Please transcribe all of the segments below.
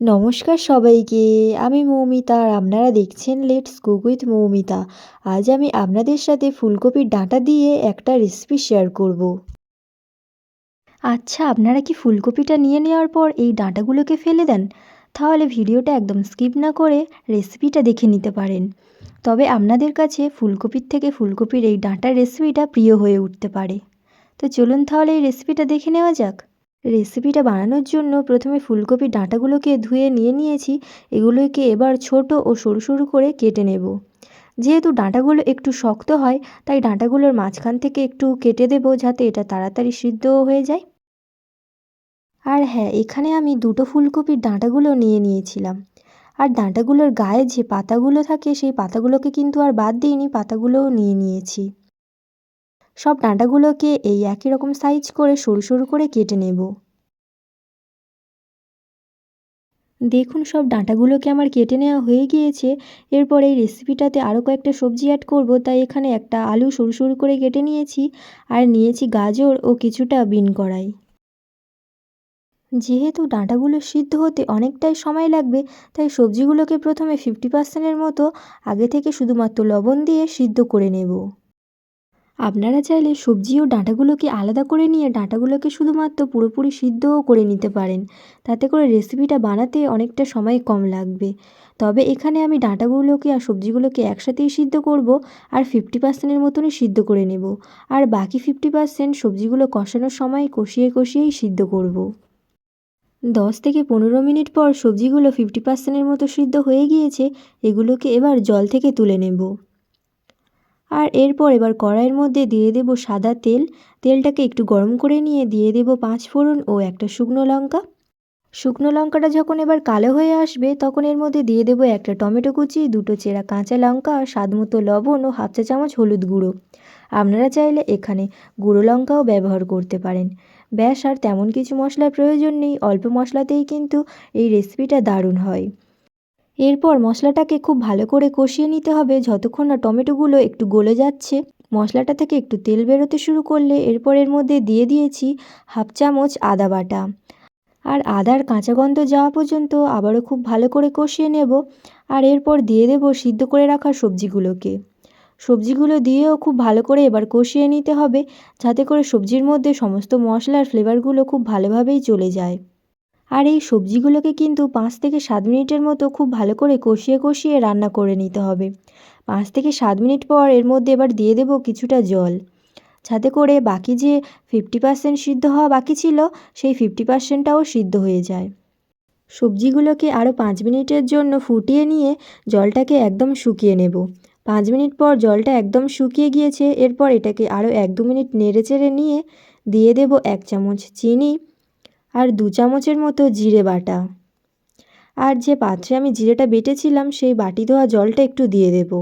নমস্কার সবাইকে, আমি মৌমিতা আর আপনারা দেখছেন লেটস কুক উইথ মৌমিতা। আজ আমি আপনাদের সাথে ফুলকপির ডাঁটা দিয়ে একটা রেসিপি শেয়ার করব। আচ্ছা আপনারা কি ফুলকপিটা নিয়ে নেওয়ার পর এই ডাঁটাগুলোকে ফেলে দেন? তাহলে ভিডিওটা একদম স্কিপ না করে রেসিপিটা দেখে নিতে পারেন। তবে আপনাদের কাছে ফুলকপির থেকে ফুলকপির এই ডাঁটার রেসিপিটা প্রিয় হয়ে উঠতে পারে। তো চলুন তাহলে এই রেসিপিটা দেখে নেওয়া যাক। রেসিপিটা বানানোর জন্য প্রথমে ফুলকপির ডাঁটাগুলোকে ধুয়ে নিয়ে নিয়েছি। এগুলোকে এবার ছোট ও সরু সরু করে কেটে নেব। যেহেতু ডাঁটাগুলো একটু শক্ত হয়, তাই ডাঁটাগুলোর মাঝখান থেকে একটু কেটে দেব যাতে এটা তাড়াতাড়ি সিদ্ধ হয়ে যায়। আর হ্যাঁ এখানে আমি দুটো ফুলকপির ডাঁটাগুলো নিয়ে নিয়েছিলাম। আর ডাঁটাগুলোর গায়ে যে পাতাগুলো থাকে, সেই পাতাগুলোকে কিন্তু আর বাদ দিইনি, পাতাগুলোও নিয়ে নিয়েছি। সব ডাঁটাগুলোকে এই একই রকম সাইজ করে সরু সরু করে কেটে নেব। দেখুন, সব ডাঁটাগুলোকে আমার কেটে নেওয়া হয়ে গিয়েছে। এরপর এই রেসিপিটাতে আরও কয়েকটা সবজি অ্যাড করব। তাই এখানে একটা আলু সরু সরু করে কেটে নিয়েছি আর নিয়েছি গাজর ও কিছুটা বিন কড়াই। যেহেতু ডাঁটাগুলো সিদ্ধ হতে অনেকটাই সময় লাগবে, তাই সবজিগুলোকে প্রথমে ফিফটি পার্সেন্টের মতো আগে থেকে শুধুমাত্র লবণ দিয়ে সিদ্ধ করে নেব। আপনারা চাইলে সবজি ও ডাঁটাগুলোকে আলাদা করে নিয়ে ডাঁটাগুলোকে শুধুমাত্র পুরোপুরি সিদ্ধও করে নিতে পারেন। তাতে করে রেসিপিটা বানাতে অনেকটা সময় কম লাগবে। তবে এখানে আমি ডাঁটাগুলোকে আর সবজিগুলোকে একসাথেই সিদ্ধ করব আর ফিফটি পার্সেন্টের মতনই সিদ্ধ করে নেব। আর বাকি ফিফটি পার্সেন্ট সবজিগুলো কষানোর সময় কষিয়ে কষিয়েই সিদ্ধ করব। দশ থেকে পনেরো মিনিট পর সবজিগুলো ফিফটি পার্সেন্টের মতো সিদ্ধ হয়ে গিয়েছে, এগুলোকে এবার জল থেকে তুলে নেব। আর এরপর এবার কড়াইয়ের মধ্যে দিয়ে দেব সাদা তেল। তেলটাকে একটু গরম করে নিয়ে দিয়ে দেব পাঁচ ফোড়ন ও একটা শুকনো লঙ্কা। শুকনো লঙ্কাটা যখন এবার কালো হয়ে আসবে, তখন এর মধ্যে দিয়ে দেবো একটা টমেটো কুচি, দুটো চেরা কাঁচা লঙ্কা, আর স্বাদ মতো লবণ ও হাফ চা চামচ হলুদ গুঁড়ো। আপনারা চাইলে এখানে গুঁড়ো লঙ্কাও ব্যবহার করতে পারেন। ব্যাস, আর তেমন কিছু মশলার প্রয়োজন নেই। অল্প মশলাতেই কিন্তু এই রেসিপিটা দারুণ হয়। এরপর মশলাটাকে খুব ভালো করে কষিয়ে নিতে হবে যতক্ষণ না টমেটোগুলো একটু গলে যাচ্ছে। মশলাটা থেকে একটু তেল বেরোতে শুরু করলে এরপর এর মধ্যে দিয়ে দিয়েছি হাফ চামচ আদা বাটা। আর আদার কাঁচা গন্ধ যাওয়া পর্যন্ত আবারও খুব ভালো করে কষিয়ে নেব আর এরপর দিয়ে দেব সিদ্ধ করে রাখা সবজিগুলোকে। সবজিগুলো দিয়েও খুব ভালো করে এবার কষিয়ে নিতে হবে যাতে করে সবজির মধ্যে সমস্ত মশলার ফ্লেভারগুলো খুব ভালোভাবেই চলে যায়। আর এই সবজিগুলোকে কিন্তু পাঁচ থেকে সাত মিনিটের মতো খুব ভালো করে কষিয়ে কষিয়ে রান্না করে নিতে হবে। পাঁচ থেকে সাত মিনিট পর এর মধ্যে এবার দিয়ে দেবো কিছুটা জল। যাতে করে বাকি যে ফিফটি পার্সেন্ট সিদ্ধ হওয়া বাকি ছিল, সেই ফিফটি পার্সেন্টটাও সিদ্ধ হয়ে যায়। সবজিগুলোকে আরও পাঁচ মিনিটের জন্য ফুটিয়ে নিয়ে জলটাকে একদম শুকিয়ে নেব। পাঁচ মিনিট পর জলটা একদম শুকিয়ে গিয়েছে, এরপর এটাকে আরও এক দু মিনিট নেড়ে চেড়ে নিয়ে দিয়ে দেব এক চামচ চিনি। আর দু চামচের মতো জিরে বাটা। আর যে পাত্রে আমি জিরেটা বেটেছিলাম, সেই বাটি ধোয়া জলটা একটু দিয়ে দেব।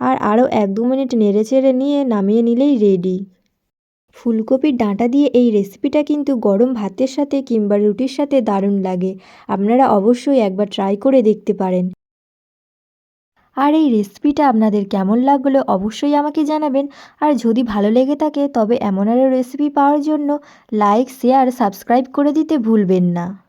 আর আরও এক দু মিনিট নেড়ে চেড়ে নিয়ে নামিয়ে নিলেই রেডি। ফুলকপির ডাঁটা দিয়ে এই রেসিপিটা কিন্তু গরম ভাতের সাথে কিংবা রুটির সাথে দারুণ লাগে। আপনারা অবশ্যই একবার ট্রাই করে দেখতে পারেন। আর এই রেসিপিটা আপনাদের কেমন লাগল অবশ্যই আমাকে জানাবেন। আর যদি ভালো লেগে থাকে, তবে এমন আরও রেসিপি পাওয়ার জন্য লাইক শেয়ার সাবস্ক্রাইব করে দিতে ভুলবেন না।